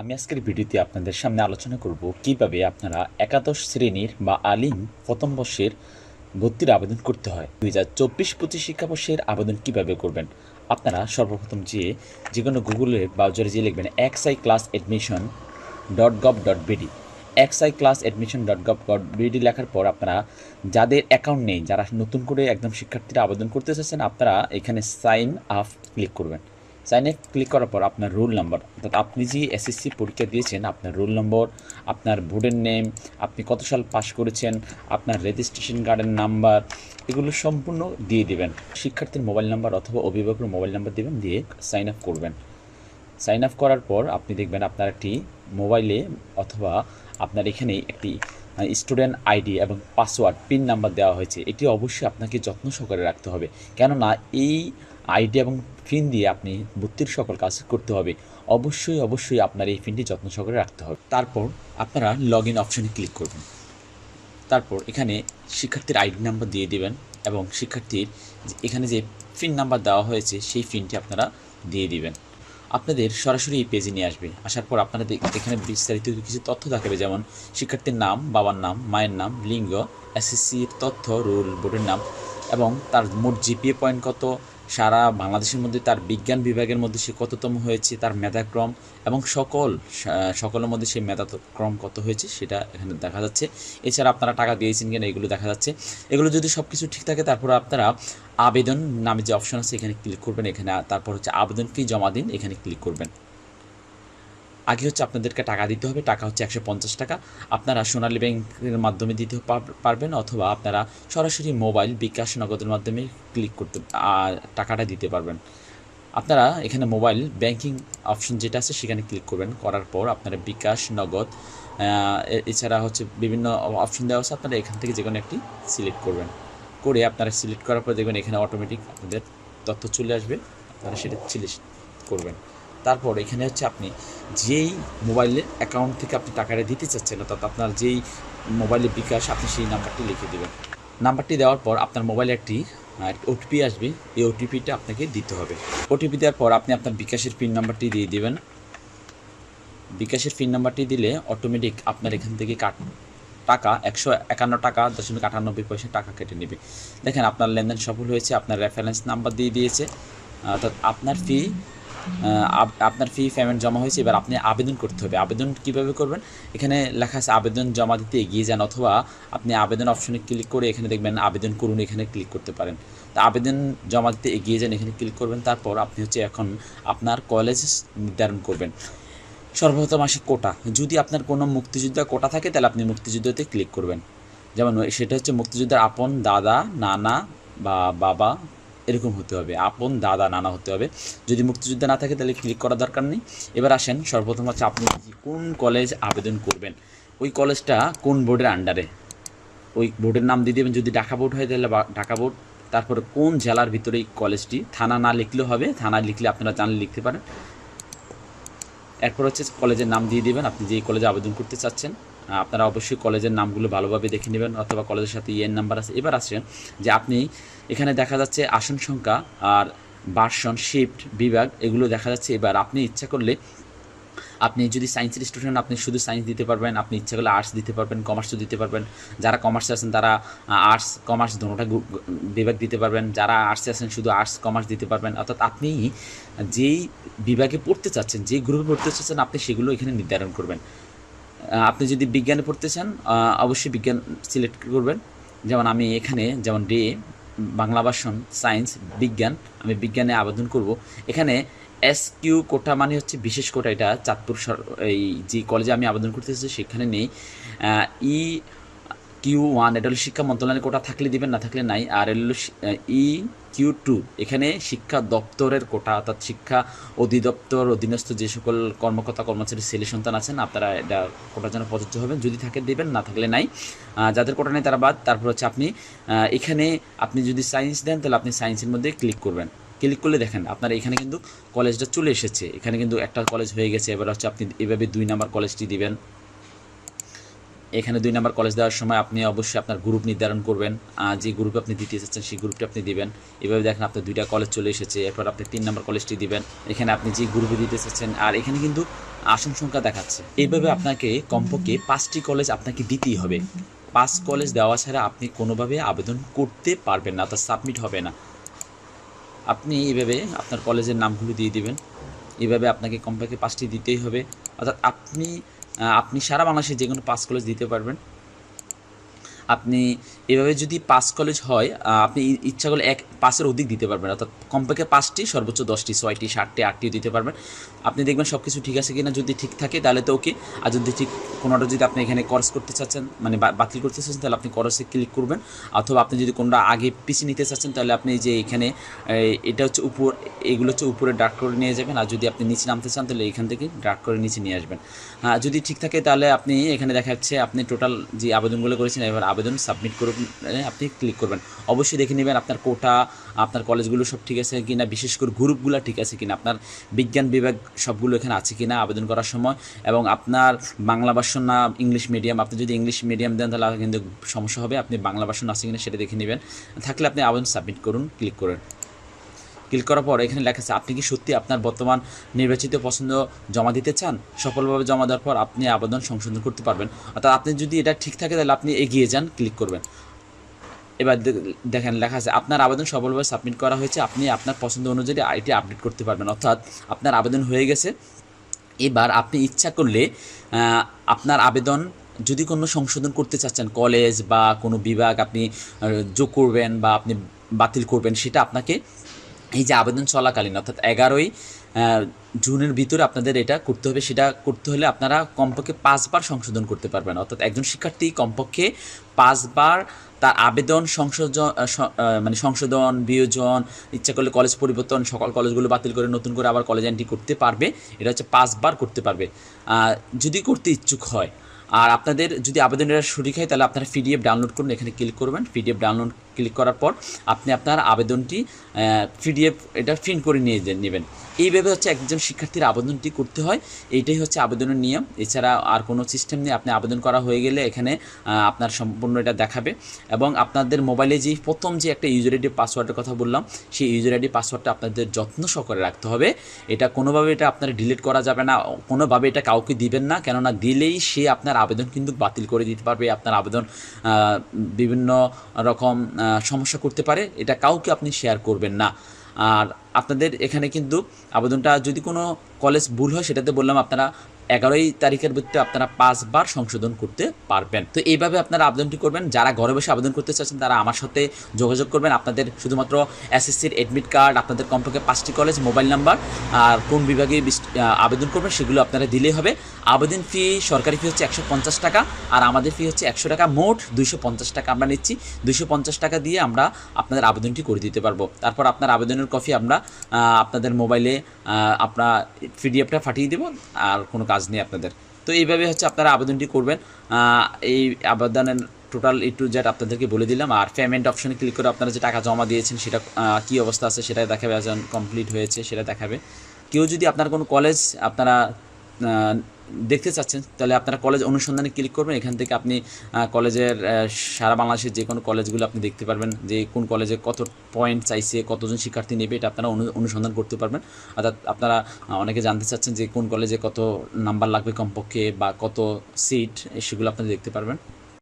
আমি আজকের ভিডিওতে আপনাদের সামনে আলোচনা করব কীভাবে আপনারা একাদশ শ্রেণির বা আলিম প্রথম বর্ষের ভর্তির আবেদন করতে হয়। দুই হাজার চব্বিশ পঁচিশ শিক্ষাবর্ষের আবেদন কীভাবে করবেন? আপনারা সর্বপ্রথম যে যে কোনো গুগলে ব্রাউজারে যে লিখবেন X I class admission dot gov dot BD X I class admission dot gov dot BD লেখার পর আপনারা যাদের অ্যাকাউন্ট নেই, যারা নতুন করে একদম শিক্ষার্থীরা আবেদন করতে চাচ্ছেন আপনারা এখানে সাইন আপ ক্লিক করবেন। সাইন আপ ক্লিক করার পর আপনার রোল নাম্বার অর্থাৎ আপনি যে এসএসসি পরীক্ষা দিয়েছেন, আপনার রোল নম্বর আপনার বোর্ডের নেম আপনি কত সাল পাস করেছেন, আপনার রেজিস্ট্রেশন কার্ডের নাম্বার এগুলো সম্পূর্ণ দিয়ে দেবেন। শিক্ষার্থীর মোবাইল নাম্বার অথবা অভিভাবকের মোবাইল নাম্বার দেবেন, দিয়ে সাইন আপ করবেন। সাইন আপ করার পর আপনি দেখবেন আপনার একটি মোবাইলে অথবা আপনার এখানে একটি স্টুডেন্ট আইডি এবং পাসওয়ার্ড পিন নাম্বার দেওয়া হয়েছে। এটি অবশ্যই আপনাকে যত্ন সহকারে রাখতে হবে। কেননা এই আইডি এবং ফিন দিয়ে আপনি ভর্তির সকল কাজ করতে হবে। অবশ্যই অবশ্যই আপনার এই ফিনটি যত্ন সহকারে রাখতে হবে। তারপর আপনারা লগ ইন অপশনে ক্লিক করবেন। তারপর এখানে শিক্ষার্থীর আইডি নাম্বার দিয়ে দিবেন এবং শিক্ষার্থীর এখানে যে ফিন নাম্বার দেওয়া হয়েছে, সেই ফিনটি আপনারা দিয়ে দিবেন। আপনাদের সরাসরি এই পেজে নিয়ে আসবে। আসার পর আপনারা এখানে বিস্তারিত কিছু তথ্য থাকবে যেমন শিক্ষার্থীর নাম, বাবার নাম, মায়ের নাম, লিঙ্গ এসএসসির তথ্য রোল বোর্ডের নাম এবং তার মোট জিপিএ পয়েন্ট কত সারা বাংলাদেশের মধ্যে তার বিজ্ঞান বিভাগের মধ্যে সে কততম হয়েছে, তার মেধাক্রম এবং সকল সকলের মধ্যে সেই মেধাক্রম কত হয়েছে সেটা এখানে দেখা যাচ্ছে। এছাড়া আপনারা টাকা দিয়েছেন কিনা এগুলো দেখা যাচ্ছে। এগুলো যদি সব কিছু ঠিক থাকে, তারপর আপনারা আবেদন নামে যে অপশন আছে এখানে ক্লিক করবেন। এখানে, তারপর হচ্ছে আবেদন ফি জমা দিন, এখানে ক্লিক করবেন। আগে হচ্ছে আপনাদেরকে টাকা দিতে হবে, টাকা হচ্ছে একশো পঞ্চাশ টাকা। আপনারা সোনালী ব্যাংকের মাধ্যমে দিতে পার- পারবেন অথবা আপনারা সরাসরি মোবাইল বিকাশ নগদের মাধ্যমে ক্লিক করতে টাকাটা দিতে পারবেন। আপনারা এখানে মোবাইল ব্যাংকিং অপশন যেটা আছে সেখানে ক্লিক করবেন। করার পর আপনারা বিকাশ নগদ এছাড়া হচ্ছে বিভিন্ন অপশন দেওয়া আছে, আপনারা এখান থেকে যে কোনো একটি সিলেক্ট করবেন। করে আপনারা সিলেক্ট করার পর দেখবেন এখানে অটোমেটিক আপনাদের তথ্য চলে আসবে, আপনারা সেটা সিলেক্ট করবেন। তারপর এখানে হচ্ছে আপনি যেই মোবাইলের অ্যাকাউন্ট থেকে আপনি টাকাটা দিতে চাচ্ছেন, অর্থাৎ আপনার যেই মোবাইলে বিকাশ, আপনি সেই নাম্বারটি লিখে দেবেন। নাম্বারটি দেওয়ার পর আপনার মোবাইলে একটি ওটিপি আসবে। এই ওটিপিটা আপনাকে দিতে হবে। ওটিপি দেওয়ার পর আপনি আপনার বিকাশের পিন নাম্বারটি দিয়ে দেবেন। বিকাশের পিন নাম্বারটি দিলে অটোমেটিক আপনার এখান থেকে কাট, টাকা, একশো একান্ন টাকা দশমিক আটানব্বই পয়সা টাকা কেটে নেবে। দেখেন আপনার লেনদেন সফল হয়েছে, আপনার রেফারেন্স নাম্বার দিয়ে দিয়েছে। অর্থাৎ আপনার ফি আপনার ফি পেমেন্ট জমা হয়েছে, এবার আপনি আবেদন করতে হবে। আবেদন কীভাবে করবেন? এখানে লেখা আছে আবেদন জমা দিতে এগিয়ে যান, অথবা আপনি আবেদন অপশনে ক্লিক করে এখানে দেখবেন আবেদন করুন, এখানে ক্লিক করতে পারেন। তা আবেদন জমা দিতে এগিয়ে যান, এখানে ক্লিক করবেন, তারপর আপনি হচ্ছে এখন আপনার কলেজ নির্ধারণ করবেন। সর্বপ্রথম আসে কোটা। যদি আপনার কোনো মুক্তিযোদ্ধা কোটা থাকে, তাহলে আপনি মুক্তিযুদ্ধতে ক্লিক করবেন। যেমন সেটা হচ্ছে মুক্তিযোদ্ধার আপন দাদা, নানা বা বাবা এরকম হতে হবে। আপন দাদা নানা হতে হবে। যদি মুক্তিযোদ্ধা না থাকে তাহলে ক্লিক করার দরকার নেই। এবার আসেন, সর্বপ্রথম হচ্ছে আপনি কোন কলেজ আবেদন করবেন, ওই কলেজটা কোন বোর্ডের আন্ডারে ওই বোর্ডের নাম দিয়ে দেবেন, যদি ঢাকা বোর্ড হয় তাহলে ঢাকা বোর্ড তারপরে কোন জেলার ভিতরে এই কলেজটি থানা না লিখলেও হবে থানা লিখলে আপনারা জানলে লিখতে পারেন। এরপর হচ্ছে কলেজের নাম দিয়ে দেবেন, আপনি যেই কলেজে আবেদন করতে চাচ্ছেন। আপনারা অবশ্যই কলেজের নামগুলো ভালোভাবে দেখে নেবেন, অথবা কলেজের সাথে ইএন নাম্বার আছে। এবার আসেন যে আপনি এখানে দেখা যাচ্ছে আসন সংখ্যা আর বার্সন শিফট, বিভাগ, এগুলো দেখা যাচ্ছে। এবার আপনি ইচ্ছা করলে আপনি যদি সায়েন্সের স্টুডেন্ট আপনি শুধু সায়েন্স দিতে পারবেন, আপনি ইচ্ছা করলে আর্টস দিতে পারবেন কমার্সও দিতে পারবেন। যারা কমার্সে আছেন, তারা আর্টস, কমার্স গু- বিভাগ দিতে পারবেন। যারা আর্টসে আছেন, শুধু আর্টস, কমার্স দিতে পারবেন। অর্থাৎ আপনি যেই বিভাগে পড়তে চাচ্ছেন, যেই গ্রুপে পড়তে চাচ্ছেন, আপনি সেগুলো এখানে নির্ধারণ করবেন। আপনি যদি বিজ্ঞানে পড়তে চান অবশ্যই বিজ্ঞান সিলেক্ট করবেন। যেমন আমি এখানে, যেমন ডে, বাংলা ভাষণ সায়েন্স বিজ্ঞান, আমি বিজ্ঞানে আবেদন করব। এখানে এস কিউ কোটা মানে হচ্ছে বিশেষ কোটা, এটা চাঁদপুর সর- এই যে কলেজে আমি আবেদন করতেছি সেখানে নেই। ই কিউ ওয়ান এটা হলো শিক্ষা মন্ত্রণালয়ের কোটা, থাকলে দিবেন, না থাকলে নাই। আর হলো ই কিউ টু এখানে শিক্ষা দপ্তরের কোটা, অর্থাৎ শিক্ষা অধিদপ্তর, অধীনস্থ যে সকল কর্মকর্তা, কর্মচারী, ছেলে সন্তান আছেন, আপনারা এটা কোটার জন্য প্রযোজ্য হবেন। যদি থাকে, দেবেন, না থাকলে নাই। যাদের কোটা নেই, তারা বাদ। তারপর হচ্ছে আপনি এখানে আপনি যদি সায়েন্স দেন, তাহলে আপনি সায়েন্সের মধ্যে ক্লিক করবেন। ক্লিক করলে দেখেন, আপনার এখানে কিন্তু কলেজটা চলে এসেছে। এখানে কিন্তু একটা কলেজ হয়ে গেছে। এবার হচ্ছে আপনি এভাবে দুই নাম্বার কলেজটি দিবেন। এখানে দুই নাম্বার কলেজ দেওয়ার সময় আপনি অবশ্যই আপনার গ্রুপ নির্ধারণ করবেন। যে গ্রুপে আপনি দিতে চাচ্ছেন সেই গ্রুপটি আপনি দিবেন। এভাবে দেখেন আপনার দুইটা কলেজ চলে এসেছে, এরপর আপনি তিন নাম্বার কলেজটি দিবেন। এখানে আপনি যে গ্রুপে দিতে চাচ্ছেন আর এখানে কিন্তু আসন সংখ্যা দেখাচ্ছে। এইভাবে আপনাকে কমপক্ষে পাঁচটি কলেজ আপনাকে দিতেই হবে। পাঁচ কলেজ দেওয়া ছাড়া আপনি কোনোভাবে আবেদন করতে পারবেন না, অর্থাৎ সাবমিট হবে না। আপনি এইভাবে আপনার কলেজের নামগুলো দিয়ে দিবেন। এভাবে আপনাকে কমপক্ষে পাঁচটি দিতেই হবে। অর্থাৎ আপনি আপনি সারা বাংলাদেশে যে কোনো পাস কলেজ দিতে পারবেন। আপনি এভাবে যদি পাঁচ কলেজ হয় আপনি ইচ্ছা করলে এক পাঁচের অধিক দিতে পারবেন। অর্থাৎ কমপক্ষে পাঁচটি, সর্বোচ্চ দশটি, ছয়টি, সাতটি, আটটিও দিতে পারবেন। আপনি দেখবেন সব কিছু ঠিক আছে কিনা যদি ঠিক থাকে, তাহলে তো ওকে। আর যদি ঠিক কোনোটা যদি আপনি এখানে করস করতে চাচ্ছেন মানে বাতিল করতে চাচ্ছেন, তাহলে আপনি করসে ক্লিক করবেন। অথবা আপনি যদি কোনটা আগে পিছিয়ে নিতে চাচ্ছেন, তাহলে আপনি যে এখানে এটা হচ্ছে উপর, এগুলো হচ্ছে উপরে ডার্ক করে নিয়ে যাবেন। আর যদি আপনি নিচে নামতে চান, তাহলে এখান থেকে ডার্ক করে নিচে নিয়ে আসবেন। হ্যাঁ যদি ঠিক থাকে, তাহলে আপনি এখানে দেখা যাচ্ছে, আপনি টোটাল যে আবেদনগুলো করেছেন, এবার আবেদন সাবমিট করবেন আপনি ক্লিক করবেন। অবশ্যই দেখে নেবেন আপনার কোটা, আপনার কলেজগুলো সব ঠিক আছে কিনা, বিশেষ করে গ্রুপগুলো ঠিক আছে কিনা, আপনার বিজ্ঞান বিভাগ সবগুলো এখানে আছে কিনা আবেদন করার সময়, এবং আপনার বাংলা ভাষণ না ইংলিশ মিডিয়াম আপনি যদি ইংলিশ মিডিয়াম দেন তাহলে কিন্তু সমস্যা হবে, আপনি বাংলা ভাষণ আছে কিনা সেটা দেখে নেবেন। থাকলে আপনি আবেদন সাবমিট করুন ক্লিক করুন। ক্লিক করার পর এখানে লেখা আছে, আপনি কি সত্যি আপনার বর্তমান নির্বাচিত পছন্দ জমা দিতে চান? সফলভাবে জমা দেওয়ার পর আপনি আবেদন সংশোধন করতে পারবেন। অর্থাৎ আপনি যদি এটা ঠিক থাকে, তাহলে আপনি এগিয়ে যান, ক্লিক করবেন। এবার দেখেন লেখা আছে, আপনার আবেদন সফলভাবে সাবমিট করা হয়েছে, আপনি আপনার পছন্দ অনুযায়ী আইটি আপডেট করতে পারবেন। অর্থাৎ আপনার আবেদন হয়ে গেছে। এবার আপনি ইচ্ছা করলে আপনার আবেদন যদি কোনো সংশোধন করতে চাচ্ছেন, কলেজ বা কোনো বিভাগ আপনি যোগ করবেন বা আপনি বাতিল করবেন, সেটা আপনাকে এই যে আবেদন চলাকালীন, অর্থাৎ এগারোই জুনের ভিতরে আপনাদের এটা করতে হবে, সেটা করতে হলে আপনারা কমপক্ষে পাঁচবার সংশোধন করতে পারবেন। অর্থাৎ একজন শিক্ষার্থী কমপক্ষে পাঁচবার তার আবেদন সংশোধন মানে সংশোধন, বিয়োজন, ইচ্ছা করলে কলেজ পরিবর্তন, সকল কলেজগুলো বাতিল করে নতুন করে আবার কলেজ এন্ট্রি করতে পারবে, এটা হচ্ছে পাঁচবার করতে পারবে। যদি করতে ইচ্ছুক হয়, আর আপনাদের যদি আবেদনের সঠিক হয়, তাহলে আপনারা পিডিএফ ডাউনলোড করুন, এখানে ক্লিক করবেন, পিডিএফ ডাউনলোড ক্লিক করার পর আপনি আপনার আবেদনটি পিডিএফ এটা প্রিন্ট করে নিয়ে নেবেন। এইভাবে হচ্ছে একজন শিক্ষার্থীর আবেদনটি করতে হয়। এইটাই হচ্ছে আবেদনের নিয়ম। এছাড়া আর কোনো সিস্টেম নেই। আপনি আবেদন করা হয়ে গেলে এখানে আপনার সম্পূর্ণ এটা দেখাবে। এবং আপনাদের মোবাইলে যে প্রথম যে একটা ইউজার আইডি পাসওয়ার্ডের কথা বললাম, সেই ইউজার আইডি পাসওয়ার্ডটা আপনাদের যত্ন সহকারে রাখতে হবে। এটা কোনোভাবে এটা আপনার ডিলিট করা যাবে না। কোনোভাবে এটা কাউকে দিবেন না। কেননা দিলেই সে আপনার আবেদন কিন্তু বাতিল করে দিতে পারবে। আপনার আবেদন বিভিন্ন রকম সমস্যা করতে পারে এটা কাউকে আপনি শেয়ার করবেন না। আর আপনাদের এখানে কিন্তু আবেদনটা যদি কোনো কলেজ ভুল হয়, সেটাতে বললাম আপনারা এগারোই তারিখের ভিতরে আপনারা পাঁচবার সংশোধন করতে পারবেন। তো এইভাবে আপনারা আবেদনটি করবেন। যারা ঘরে বসে আবেদন করতে চাচ্ছেন, তারা আমার সাথে যোগাযোগ করবেন। আপনাদের শুধুমাত্র এসএসসির অ্যাডমিট কার্ড আপনাদের কমপক্ষে পাঁচটি কলেজ মোবাইল নাম্বার আর কোন বিভাগে আবেদন করবেন, সেগুলো আপনারা দিলেই হবে। আবেদন ফি সরকারি ফি হচ্ছে একশো পঞ্চাশ টাকা, আর আমাদের ফি হচ্ছে একশো টাকা, মোট দুইশো পঞ্চাশ টাকা আমরা নিচ্ছি। দুইশো পঞ্চাশ টাকা দিয়ে আমরা আপনাদের আবেদনটি করে দিতে পারব। তারপর আপনার আবেদনের কপি আমরা আপনাদের মোবাইলে আপনার পিডিএফটা পাঠিয়ে দেব, আর কোনো কাজ নেই আপনাদের। তো এইভাবে হচ্ছে আপনারা আবেদনটি করবেন। এই আবেদনের টোটাল এ টু জেড আপনাদেরকে বলে দিলাম, আর পেমেন্ট অপশানে ক্লিক করে আপনারা যে টাকা জমা দিয়েছেন, সেটা কী অবস্থা আছে সেটা দেখাবে একজন কমপ্লিট হয়েছে, সেটা দেখাবে। কেউ যদি আপনার কোনো কলেজ আপনারা দেখতে চাচ্ছেন, তাহলে আপনারা কলেজ অনুসন্ধানে ক্লিক করবেন, এখান থেকে আপনি কলেজের সারা বাংলাদেশের যে কোনো কলেজগুলো আপনি দেখতে পারবেন যে কোন কলেজে কত পয়েন্ট চাইছে, কতজন শিক্ষার্থী নেবে, এটা আপনারা অনু- অনুসন্ধান করতে পারবেন। অর্থাৎ আপনারা অনেকে জানতে চাচ্ছেন যে কোন কলেজে কত নাম্বার লাগবে কমপক্ষে বা কত সিট সেগুলো আপনারা দেখতে পারবেন।